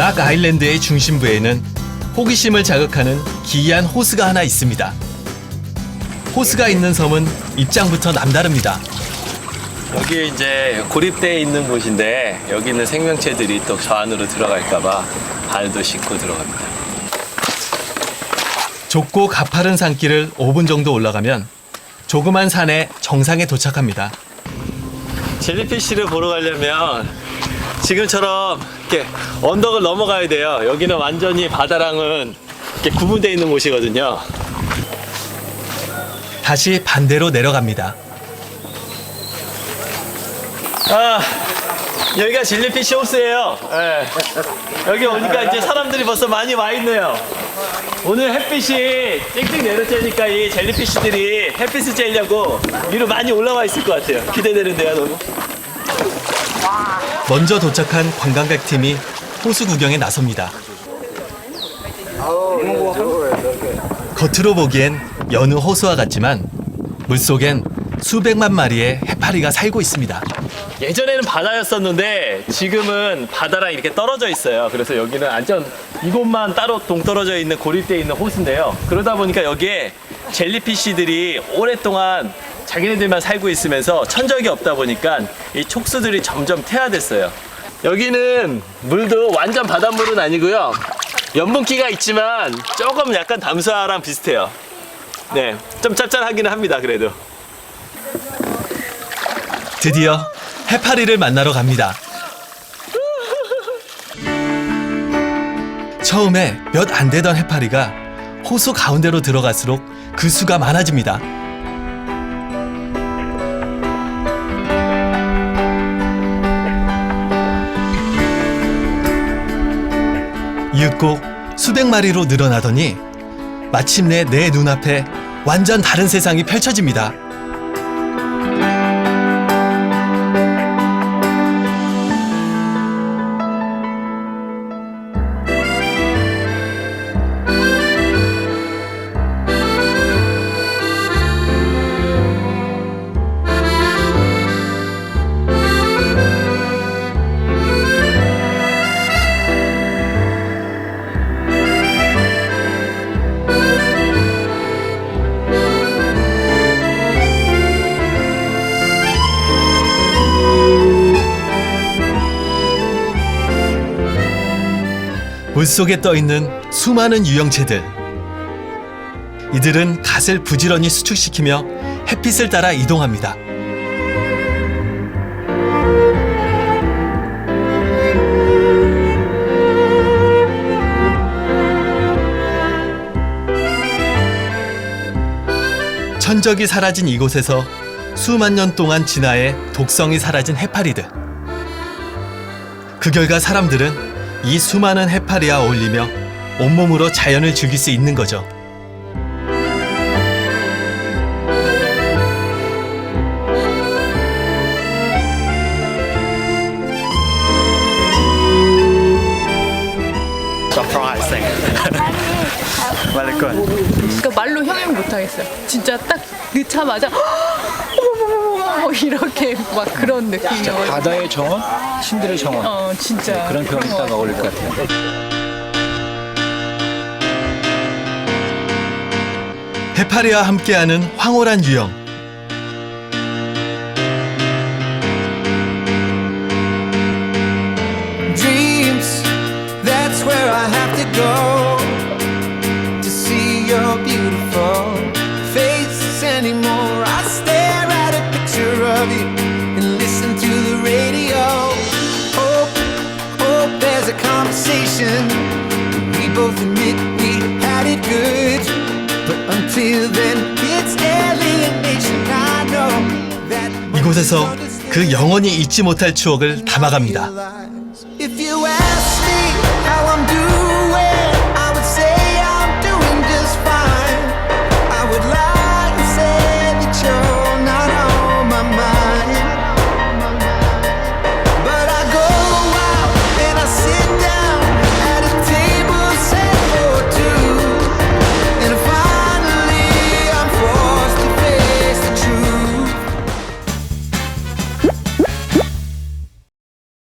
락 아일랜드의 중심부에는 호기심을 자극하는 기이한 호수가 하나 있습니다. 호수가 있는 섬은 입장부터 남다릅니다. 여기 이제 고립되어 있는 곳인데 여기 있는 생명체들이 또 저 안으로 들어갈까봐 발도 씻고 들어갑니다. 좁고 가파른 산길을 5분 정도 올라가면 조그만 산의 정상에 도착합니다. 젤리피쉬를 보러 가려면 지금처럼 이렇게 언덕을 넘어가야 돼요. 여기는 완전히 바다랑은 이렇게 구분되어 있는 곳이거든요. 다시 반대로 내려갑니다. 아, 여기가 젤리피쉬 호수예요. 예. 여기 오니까 이제 사람들이 벌써 많이 와 있네요. 오늘 햇빛이 찡찡 내려쬐니까 이 젤리피쉬들이 햇빛을 쬐려고 위로 많이 올라와 있을 것 같아요. 기대되는데요, 너무. 먼저 도착한 관광객 팀이 호수 구경에 나섭니다. 겉으로 보기엔 여느 호수와 같지만 물속엔 수백만 마리의 해파리가 살고 있습니다. 예전에는 바다였었는데 지금은 바다랑 이렇게 떨어져 있어요. 그래서 여기는 완전 이곳만 따로 동떨어져 있는 고립되어 있는 호수인데요. 그러다 보니까 여기에 젤리피쉬들이 오랫동안 자기네들만 살고 있으면서 천적이 없다 보니까 이 촉수들이 점점 퇴화됐어요. 여기는 물도 완전 바닷물은 아니고요. 염분기가 있지만 조금 약간 담수화랑 비슷해요. 네, 좀 짭짤하기는 합니다. 그래도. 드디어 해파리를 만나러 갑니다. 처음에 몇 안 되던 해파리가 호수 가운데로 들어갈수록 그 수가 많아집니다. 이윽고 수백 마리로 늘어나더니 마침내 내 눈앞에 완전 다른 세상이 펼쳐집니다. 물 속에 떠 있는 수많은 유형체들. 이들은 갓을 부지런히 수축시키며 햇빛을 따라 이동합니다. 천적이 사라진 이곳에서 수만 년 동안 진화해 독성이 사라진 해파리들. 그 결과 사람들은 이 수많은 해파리와 어울리며 온몸으로 자연을 즐길 수 있는 거죠. 그러니까 말로 형용 못 하겠어요. 진짜 딱 넣자마자 어머머머 머 이렇게 막 그런 느낌이어서 바다의 정원, 신들의 정원 어 진짜 그런 표현이 것 딱. 어울릴 것 같아요. 해파리와 함께하는 황홀한 유형. 이곳에서 그 영원히 잊지 못할 추억을 담아갑니다.